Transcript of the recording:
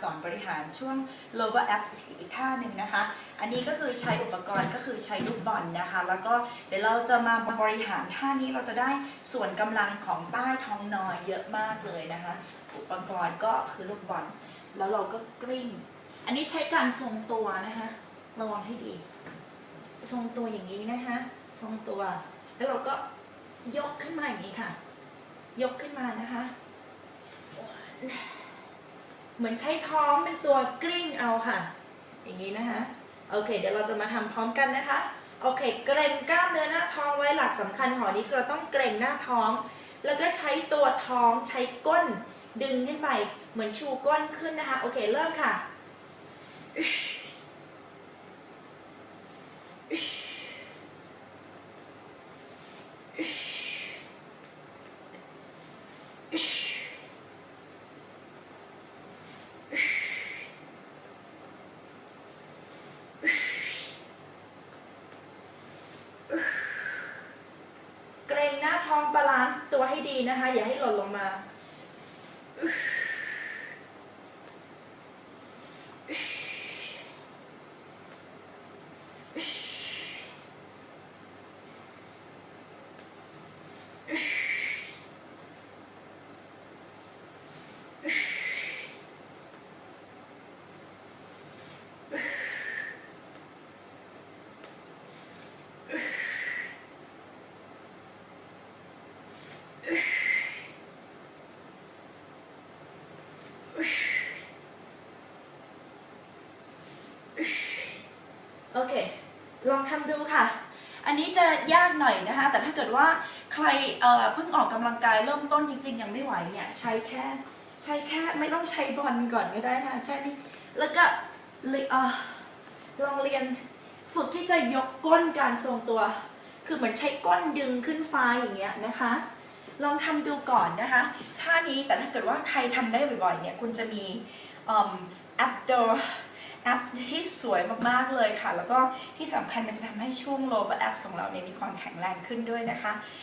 สอนบริหารช่วง lower abs อีกท่าหนึ่งนะคะ อันนี้ก็คือใช้อุปกรณ์ก็คือใช้ลูกบอลนะคะ แล้วก็เดี๋ยวเราจะมาบริหารท่านี้เราจะได้ส่วนกำลังของใต้ท้องน้อยเยอะมากเลยนะคะ อุปกรณ์ก็คือลูกบอล แล้วเราก็กลิ้ง อันนี้ใช้การทรงตัวนะคะ ระวังให้ดี ทรงตัวอย่างนี้นะคะ ทรงตัว แล้วเราก็ยกขึ้นมาอย่างนี้ค่ะ ยกขึ้นมานะคะ เหมือนใช้ท้องเป็นตัวกลิ้งเอาค่ะ อย่างนี้นะคะ โอเค เดี๋ยวเราจะมาทำพร้อมกันนะคะ โอเค เกรงกล้ามเนื้อหน้าท้องไว้หลักสำคัญของอันนี้คือเราต้องเกรงหน้าท้อง แล้วก็ใช้ตัวท้องใช้ก้น ดึงขึ้นไป เหมือนชูก้นขึ้นนะคะ โอเค เริ่มค่ะ เกรงหน้า ท้องบาลานซ์ตัวให้ดีนะคะ อย่าให้หล่นลงมา โอเค ลองทำดูค่ะ อันนี้จะยากหน่อยนะคะ แต่ถ้าเกิดว่าใครเเพิ่งออกกำลังกายเริ่มต้นจริง ๆ ยังไม่ไหวเนี่ย ใช้แค่ ใช้แค่ไม่ต้องใช้บอลก่อนก็ได้นะคะใช่นี่แล้วก็เลยเออลองเรียนฝึกที่จะยกก้นการทรงตัว คือเหมือนใช้ก้นดึงขึ้นฟ้าอย่างเงี้ยนะคะ ลองทำดูก่อนนะคะท่านี้แต่ถ้าเกิดว่าใครทำได้บ่อยๆเนี่ยคุณจะมีแอปโดแอปที่สวยมากๆเลยค่ะ แล้วก็ที่สำคัญมันจะทำให้ช่วง lower abs ของเราเนี่ยมีความแข็งแรงขึ้นด้วยนะคะ